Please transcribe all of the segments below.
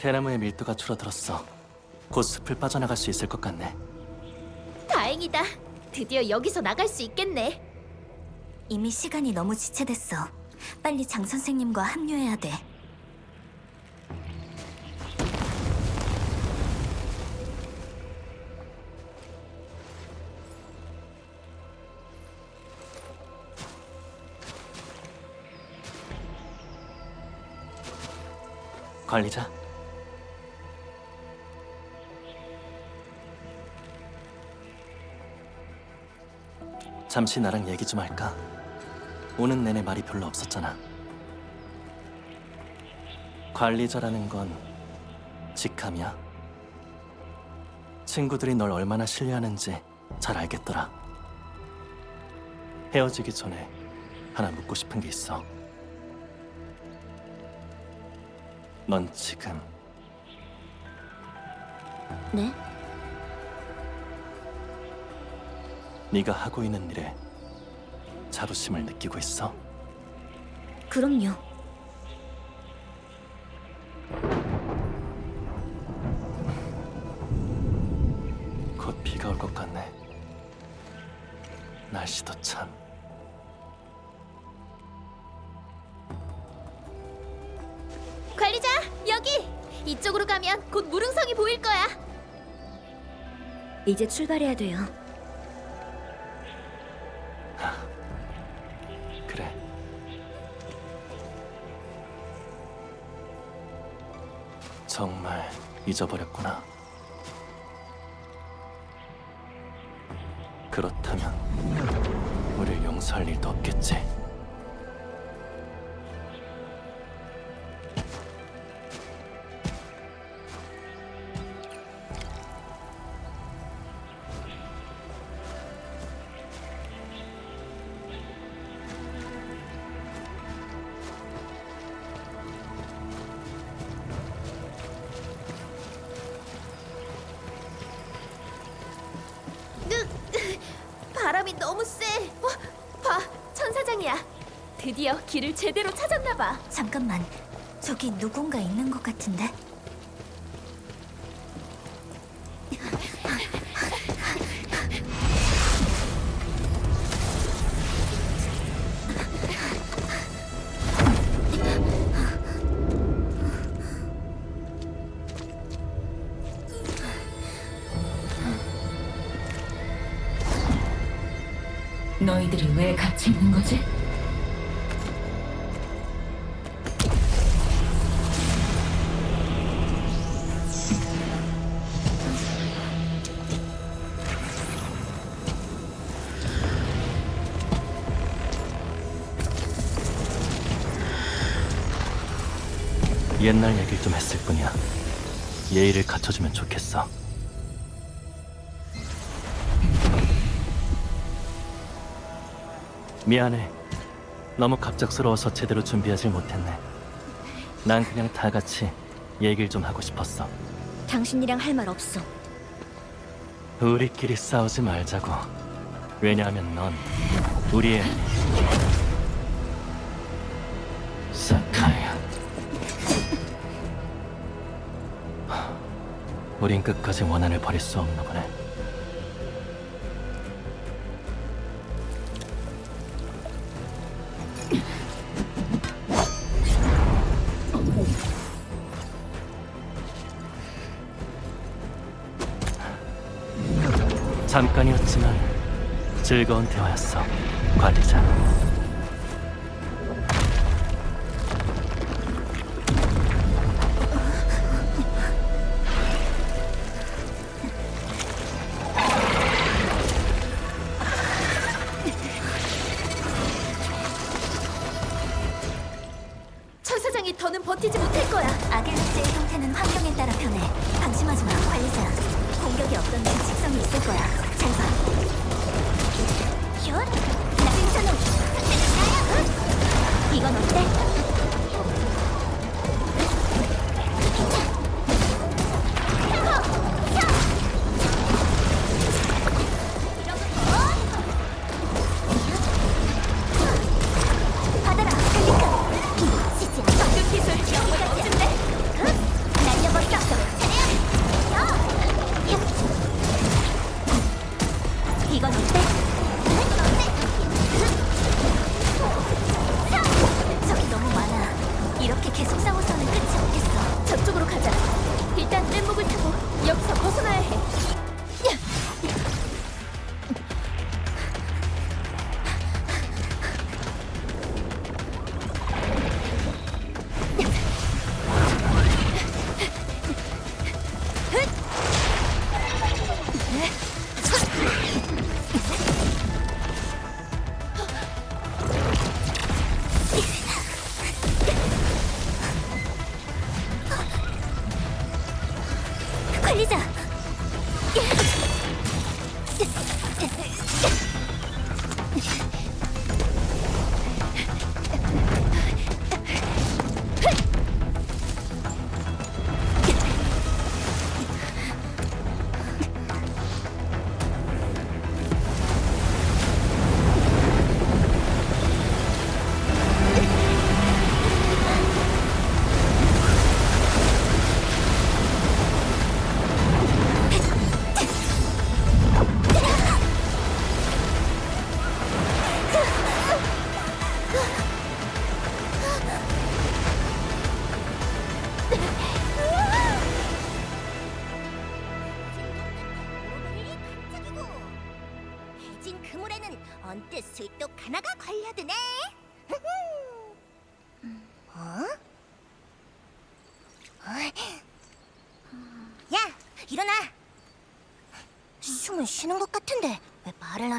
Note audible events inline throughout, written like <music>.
대나무의 밀도가 줄어들었어. 곧 숲을 빠져나갈 수 있을 것 같네. 다행이다. 드디어 여기서 나갈 수 있겠네. 이미 시간이 너무 지체됐어. 빨리 장 선생님과 합류해야 돼. 관리자. 잠시 나랑 얘기 좀 할까? 오는 내내 말이 별로 없었잖아. 관리자라는 건 직함이야. 친구들이 널 얼마나 신뢰하는지 잘 알겠더라. 헤어지기 전에 하나 묻고 싶은 게 있어. 넌 지금 네? 네가 하고 있는 일에 자부심을 느끼고 있어? 그럼요. 곧 비가 올 것 같네. 날씨도 참. 관리자, 여기! 이쪽으로 가면 곧 무릉성이 보일 거야. 이제 출발해야 돼요. 잊어버렸구나. 그렇다면 우릴 용서할 일도 없겠지. 바람이 너무 세. 어, 봐, 천사장이야. 드디어 길을 제대로 찾았나 봐. 잠깐만. 저기 누군가 있는 것 같은데? 너희들이 왜 같이 있는 거지? 옛날 얘기를 좀 했을 뿐이야. 예의를 갖춰주면 좋겠어. 미안해. 너무 갑작스러워서 제대로 준비하질 못했네. 난 그냥 다 같이 얘기를 좀 하고 싶었어. 당신이랑 할 말 없어. 우리끼리 싸우지 말자고. 왜냐하면 넌 우리의 사카야. 우린 끝까지 원한을 버릴 수 없나 보네. 잠깐이었지만 즐거운 대화였어, 관리자.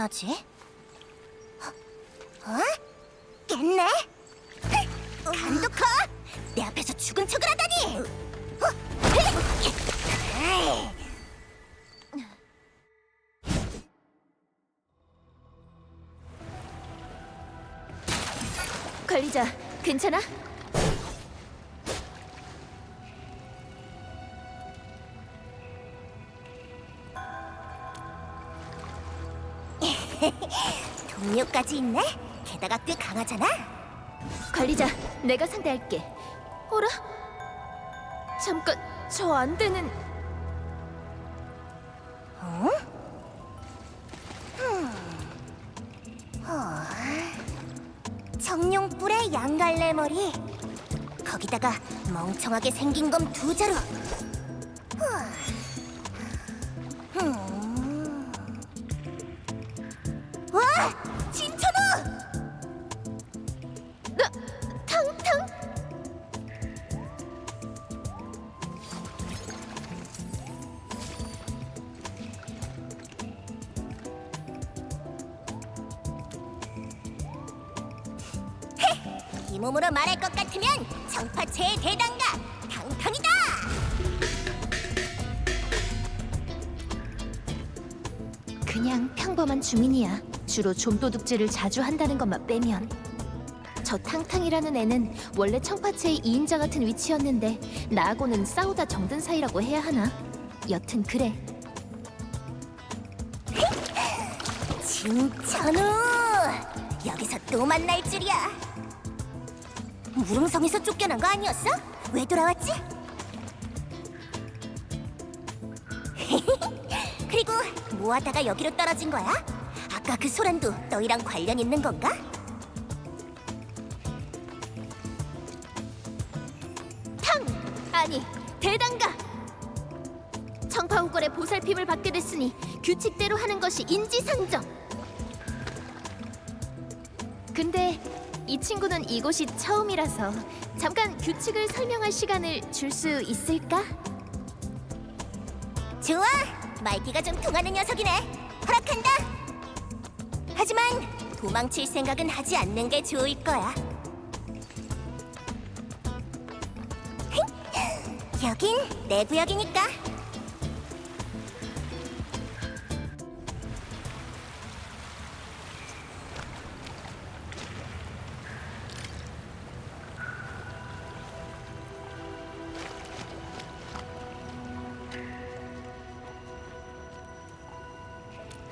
하지? 어? 깼네? 감독커! 내 앞에서 죽은 척을 하다니! 어? 관리자, 괜찮아? 동료까지 있네? 게다가 꽤 강하잖아? 관리자, 내가 상대할게. 어라? 잠깐, 저 안 되는... 어? 음. 어. 정룡뿔의 양갈래 머리 거기다가 멍청하게 생긴 검 두 자루 음. 와! 주민이야. 주로 좀도둑질을 자주 한다는 것만 빼면. 저 탕탕이라는 애는 원래 청파체의 2인자 같은 위치였는데 나하고는 싸우다 정든 사이라고 해야 하나? 여튼 그래. 진천우! 여기서 또 만날 줄이야. 무릉성에서 쫓겨난 거 아니었어? 왜 돌아왔지? <laughs> 그리고 뭐 하다가 여기로 떨어진 거야? 아까 그 소란도 너희랑 관련 있는 건가? 탕! 아니, 대단가! 청파우걸의 보살핌을 받게 됐으니 규칙대로 하는 것이 인지상정! 근데 이 친구는 이곳이 처음이라서 잠깐 규칙을 설명할 시간을 줄 수 있을까? 좋아! 말귀가 좀 통하는 녀석이네. 허락한다. 하지만 도망칠 생각은 하지 않는 게 좋을 거야. 여긴 내 구역이니까.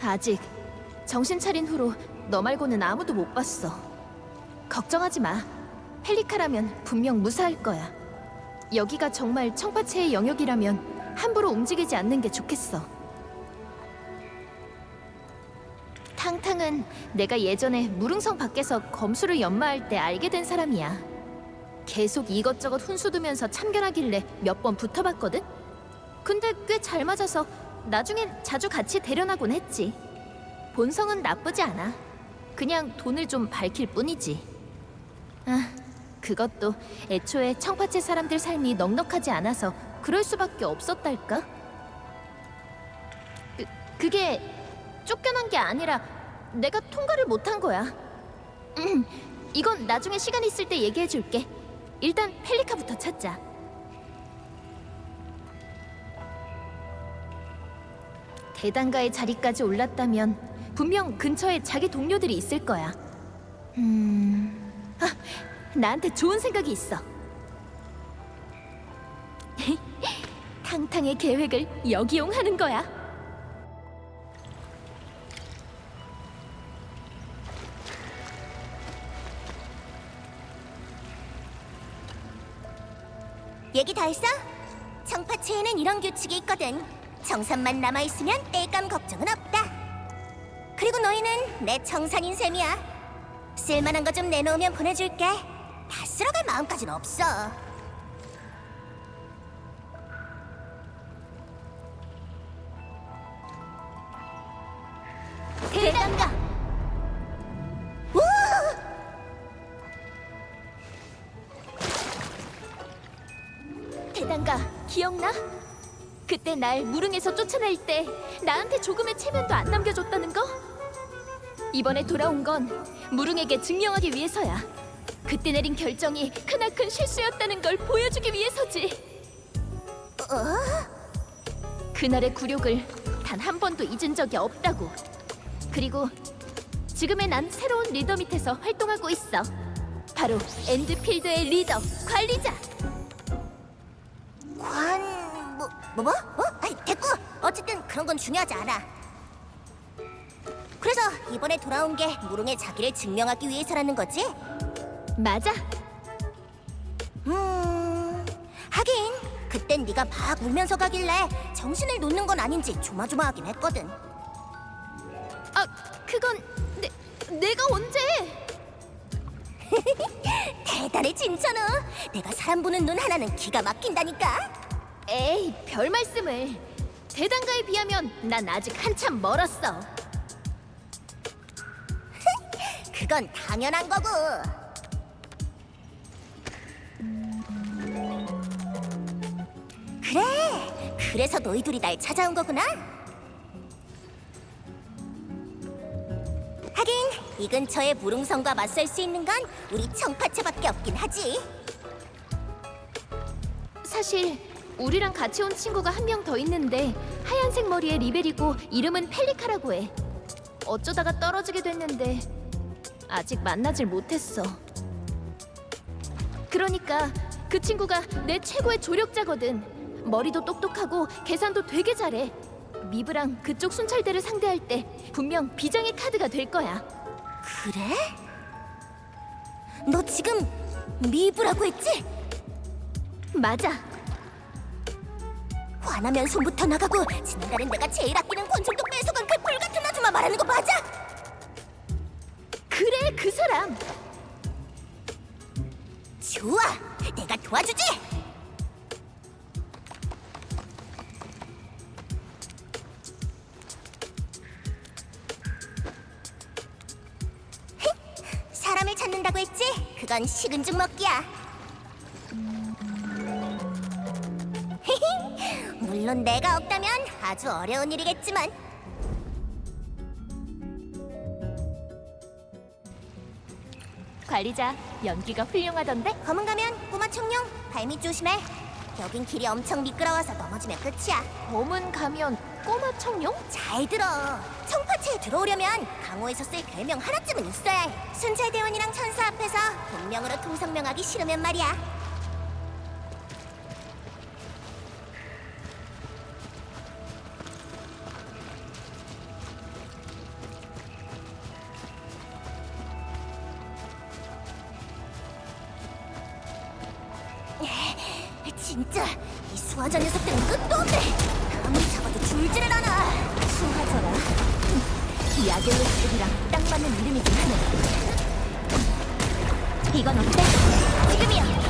아직 정신 차린 후로 너 말고는 아무도 못 봤어. 걱정하지 마. 펠리카라면 분명 무사할 거야. 여기가 정말 청파체의 영역이라면 함부로 움직이지 않는 게 좋겠어. 탕탕은 내가 예전에 무릉성 밖에서 검수를 연마할 때 알게 된 사람이야. 계속 이것저것 훈수 두면서 참견하길래 몇 번 붙어봤거든? 근데 꽤 잘 맞아서 나중엔 자주 같이 대련하곤 했지. 본성은 나쁘지 않아. 그냥 돈을 좀 밝힐 뿐이지. 아, 그것도 애초에 청파체 사람들 삶이 넉넉하지 않아서 그럴 수밖에 없었달까? 그, 그게 쫓겨난 게 아니라 내가 통과를 못한 거야. 음, 이건 나중에 시간 있을 때 얘기해 줄게. 일단 펠리카부터 찾자. 대단가의 자리까지 올랐다면 분명 근처에 자기 동료들이 있을 거야. 음, 아, 나한테 좋은 생각이 있어. <laughs> 탕탕의 계획을 역이용하는 거야. 얘기 다 했어? 청파체에는 이런 규칙이 있거든. 정산만 남아 있으면 땔감 걱정은 없다. 그리고 너희는 내 청산인 셈이야. 쓸만한 거 좀 내놓으면 보내줄게. 다 쓸어갈 마음까진 없어. 대단가. 우! 대단가 기억나? 그때 날 무릉에서 쫓아낼 때 나한테 조금의 체면도 안 남겨줬다는 거? 이번에 돌아온 건 무릉에게 증명하기 위해서야. 그때 내린 결정이 크나큰 실수였다는 걸 보여주기 위해서지. 그날의 굴욕을 단 한 번도 잊은 적이 없다고. 그리고 지금의 난 새로운 리더 밑에서 활동하고 있어. 바로 엔드필드의 리더, 관리자. 관... 뭐... 뭐 뭐? 어? 아이 됐고! 어쨌든 그런 건 중요하지 않아 그래서 이번에 돌아온 게 무릉의 자기를 증명하기 위해서라는 거지? 맞아. 음... 하긴 그땐 네가 막 울면서 가길래 정신을 놓는 건 아닌지 조마조마하긴 했거든 아, 그건 내, 내가 언제? <laughs> 대단해 진천우 내가 사람 보는 눈 하나는 기가 막힌다니까 에이, 별 말씀을. 대단가에 비하면 난 아직 한참 멀었어. 그건 당연한 거고. 그래 그래서 너희 둘이 날 찾아온 거구나. 하긴 이 근처에 무릉성과 맞설 수 있는 건 우리 청파채밖에 없긴 하지. 사실 우리랑 같이 온 친구가 한 명 더 있는데 하얀색 머리의 리벨이고 이름은 펠리카라고 해. 어쩌다가 떨어지게 됐는데 아직 만나질 못했어. 그러니까 그 친구가 내 최고의 조력자거든. 머리도 똑똑하고 계산도 되게 잘해. 미브랑 그쪽 순찰대를 상대할 때 분명 비장의 카드가 될 거야. 그래? 너 지금 미브라고 했지? 맞아. 화나면 손부터 나가고 지난달엔 내가 제일 아끼는 권총도 뺏어간 그 불같은 아줌마 말하는 거 맞아? 그래 그 사람. 좋아, 내가 도와주지. 사람을 찾는다고 했지? 그건 식은 죽 먹기야. 물론 내가 없다면 아주 어려운 일이겠지만 관리자 연기가 훌륭하던데? 검은 가면 꼬마 청룡 발밑 조심해. 여긴 길이 엄청 미끄러워서 넘어지면 끝이야. 검은 가면 꼬마 청룡? 잘 들어. 청파체에 들어오려면 강호에서 쓸 별명 하나쯤은 있어야 해. 순찰대원이랑 천사 앞에서 본명으로 통성명하기 싫으면 말이야. 진짜 이 수화자 녀석들은 끝도 없네. 아무리 잡아도 줄지를 않아. 수화자라. 이 아겔로스들이랑 딱 맞는 이름이긴 하네. 이건 어때? 지금이야.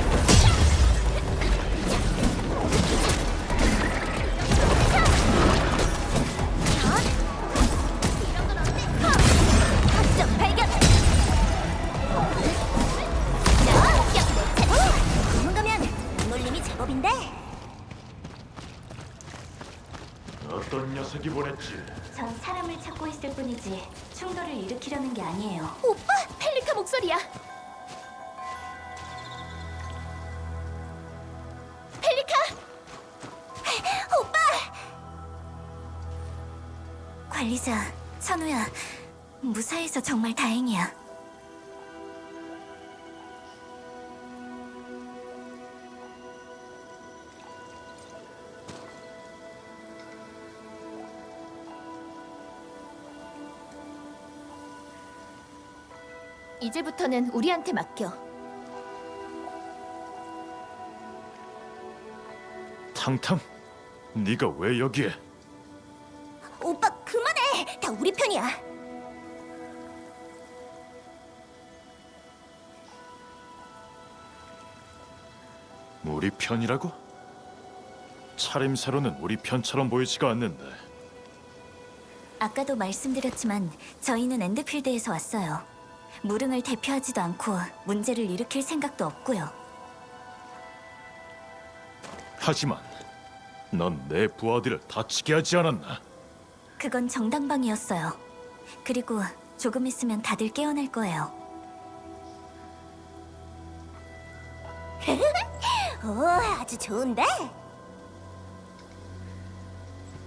어떤 녀석이 보냈지? 전 사람을 찾고 있을 뿐이지 충돌을 일으키려는 게 아니에요. 오빠! 펠리카 목소리야! 펠리카! 오빠! 관리자, 선우야, 무사해서 정말 다행이야. 이제부터는 우리한테 맡겨. 탕탕, 네가 왜 여기에? 오빠 그만해. 다 우리 편이야. 우리 편이라고? 차림새로는 우리 편처럼 보이지가 않는데 아까도 말씀드렸지만 저희는 엔드필드에서 왔어요. 무릉을 대표하지도 않고 문제를 일으킬 생각도 없고요. 하지만 넌 내 부하들을 다치게 하지 않았나? 그건 정당방위였어요. 그리고 조금 있으면 다들 깨어날 거예요. <laughs> 오, 아주 좋은데?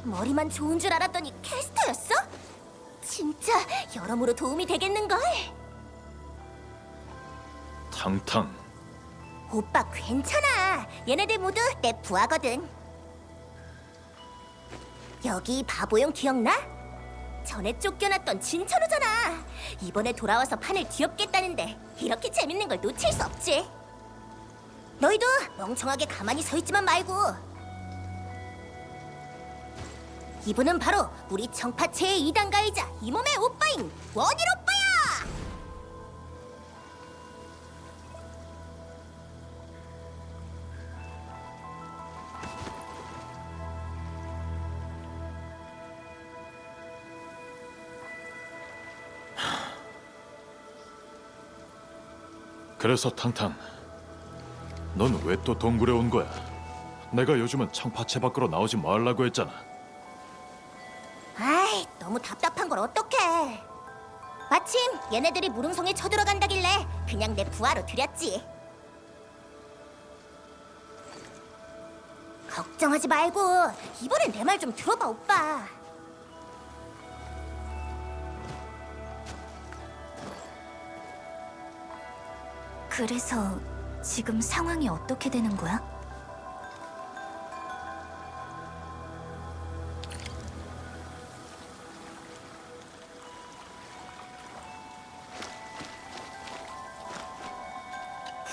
머리만 좋은 줄 알았더니 캐스터였어? 진짜 여러모로 도움이 되겠는걸? 탕탕 오빠 괜찮아. 얘네들 모두 내 부하거든. 여기 바보용 기억나? 전에 쫓겨났던 진천우잖아. 이번에 돌아와서 판을 뒤엎겠다는데 이렇게 재밌는 걸 놓칠 수 없지. 너희도 멍청하게 가만히 서 있지만 말고. 이분은 바로 우리 정파체의 이단가이자 이 몸의 오빠인 원일 오빠 그래서 탕탕 넌왜 또 동굴에 온 거야? 내가 요즘은 청파채 밖으로 나오지 말라고 했잖아 아이, 너무 답답한 걸 어떡해. 마침 얘네들이 무릉성에 쳐들어간다길래 그냥 내 부하로 들였지. 걱정하지 말고 이번엔 내 말 좀 들어봐, 오빠. 그래서 지금 상황이 어떻게 되는 거야?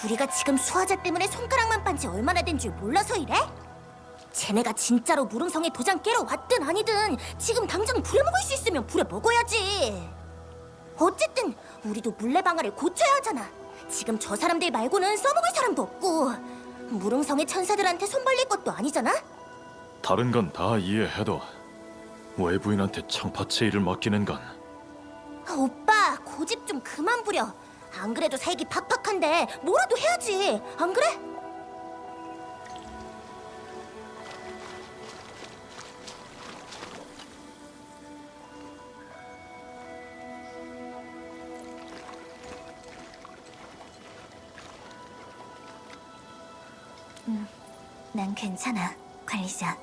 우리가 지금 수화자 때문에 손가락만 빤 지 얼마나 된 줄 몰라서 이래? 쟤네가 진짜로 무릉성에 도장 깨러 왔든 아니든 지금 당장 부려먹을 수 있으면 부려먹어야지. 어쨌든 우리도 물레방아를 고쳐야 하잖아. 지금 저 사람들 말고는 써먹을 사람도 없고 무릉성의 천사들한테 손 벌릴 것도 아니잖아. 다른 건 다 이해해도 외부인한테 청파채 일을 맡기는 건 아, 오빠 고집 좀 그만 부려. 안 그래도 살기 팍팍한데 뭐라도 해야지. 안 그래? 난 괜찮아, 관리자.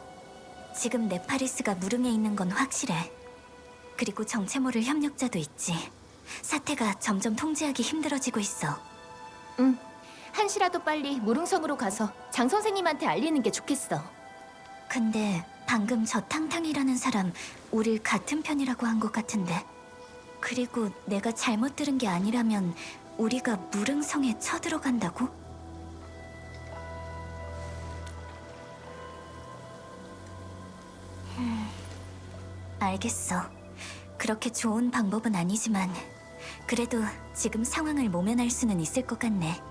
지금 네파리스가 무릉에 있는 건 확실해. 그리고 정체 모를 협력자도 있지. 사태가 점점 통제하기 힘들어지고 있어. 응. 한시라도 빨리 무릉성으로 가서 장 선생님한테 알리는 게 좋겠어. 근데 방금 저 탕탕이라는 사람 우릴 같은 편이라고 한 것 같은데. 그리고 내가 잘못 들은 게 아니라면 우리가 무릉성에 쳐들어간다고? 알겠어. 그렇게 좋은 방법은 아니지만 그래도 지금 상황을 모면할 수는 있을 것 같네.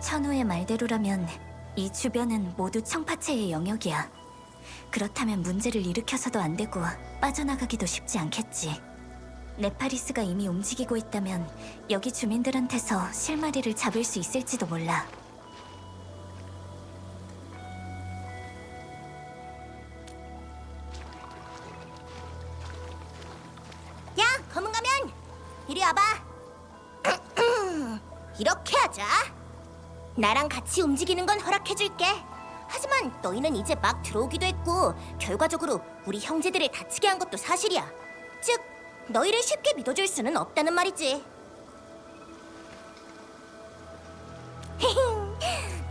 천우의 말대로라면 이 주변은 모두 청파체의 영역이야. 그렇다면 문제를 일으켜서도 안 되고 빠져나가기도 쉽지 않겠지. 네파리스가 이미 움직이고 있다면 여기 주민들한테서 실마리를 잡을 수 있을지도 몰라. 같이 움직이는 건 허락해줄게. 하지만 너희는 이제 막 들어오기도 했고 결과적으로 우리 형제들을 다치게 한 것도 사실이야. 즉, 너희를 쉽게 믿어줄 수는 없다는 말이지.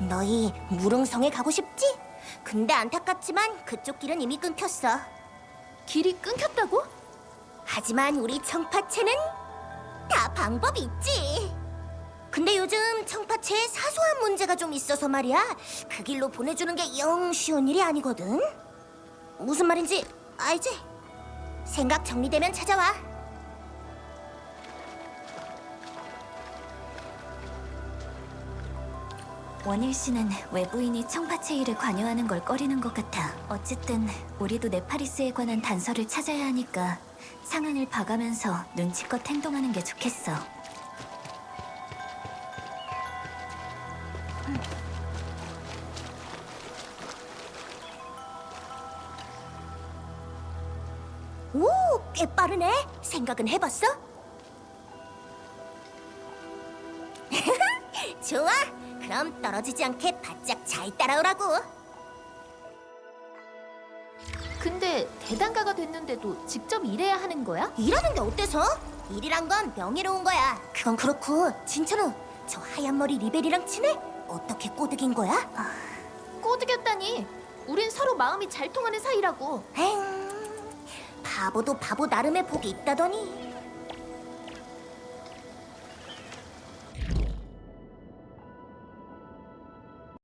너희 무릉성에 가고 싶지? 근데 안타깝지만 그쪽 길은 이미 끊겼어. 길이 끊겼다고? 하지만 우리 청파체는 다 방법이 있지. 근데 요즘 청파체에 사소한 문제가 좀 있어서 말이야. 그 길로 보내주는 게 영 쉬운 일이 아니거든. 무슨 말인지 알지? 생각 정리되면 찾아와. 원일 씨는 외부인이 청파체 일에 관여하는 걸 꺼리는 것 같아. 어쨌든 우리도 네파리스에 관한 단서를 찾아야 하니까 상황을 봐가면서 눈치껏 행동하는 게 좋겠어. 꽤 빠르네. 생각은 해봤어? <laughs> 좋아. 그럼 떨어지지 않게 바짝 잘 따라오라고. 근데 대단가가 됐는데도 직접 일해야 하는 거야? 일하는 게 어때서? 일이란 건 명예로운 거야. 그건 그렇고 진천우 저 하얀 머리 리벨이랑 친해? 어떻게 꼬드긴 거야? 꼬드겼다니. 우린 서로 마음이 잘 통하는 사이라고. 엥, 바보도 바보 나름의 복이 있다더니